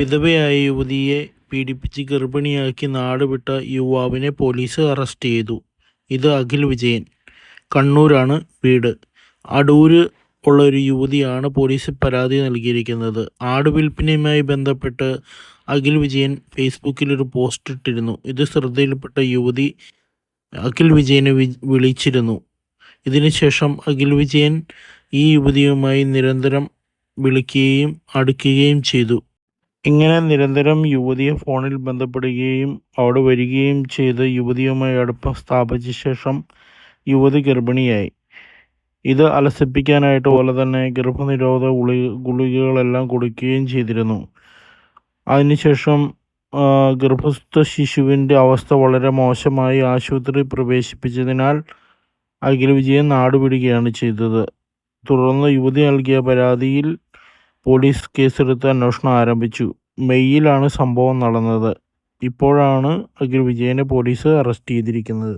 വിധവയായ യുവതിയെ പീഡിപ്പിച്ച് ഗർഭിണിയാക്കി നാടുവിട്ട യുവാവിനെ പോലീസ് അറസ്റ്റ് ചെയ്തു. ഇത് അഖിൽ വിജയൻ. കണ്ണൂരാണ് വീട്. അടൂര് ഉള്ള ഒരു യുവതിയാണ് പോലീസ് പരാതി നൽകിയിരിക്കുന്നത്. ആട് വിൽപ്പനയുമായി ബന്ധപ്പെട്ട് അഖിൽ വിജയൻ ഫേസ്ബുക്കിൽ ഒരു പോസ്റ്റ് ഇട്ടിരുന്നു. ഇത് ശ്രദ്ധയിൽപ്പെട്ട യുവതി അഖിൽ വിജയനെ വിളിച്ചിരുന്നു. ഇതിനുശേഷം അഖിൽ വിജയൻ ഈ യുവതിയുമായി നിരന്തരം വിളിക്കുകയും അടുക്കുകയും ചെയ്തു. ഇങ്ങനെ നിരന്തരം യുവതിയെ ഫോണിൽ ബന്ധപ്പെടുകയും അവിടെ വരികയും ചെയ്ത് യുവതിയുമായി അടുപ്പം സ്ഥാപിച്ച ശേഷം യുവതി ഗർഭിണിയായി. ഇത് അലസിപ്പിക്കാനായിട്ട് പോലെ തന്നെ ഗർഭനിരോധ ഗുളി ഗുളികകളെല്ലാം കൊടുക്കുകയും ചെയ്തിരുന്നു. അതിനുശേഷം ഗർഭസ്ഥ ശിശുവിന്റെ അവസ്ഥ വളരെ മോശമായി ആശുപത്രി പ്രവേശിപ്പിച്ചതിനാൽ അഖിൽ വിജയൻ നാടുപിടുകയാണ് ചെയ്തത്. തുടർന്ന് യുവതി നൽകിയ പരാതിയിൽ പോലീസ് കേസെടുത്ത് അന്വേഷണം ആരംഭിച്ചു. മെയ്യിലാണ് സംഭവം നടന്നത്. ഇപ്പോഴാണ് അഖിൽ വിജയനെ പോലീസ് അറസ്റ്റ് ചെയ്തിരിക്കുന്നത്.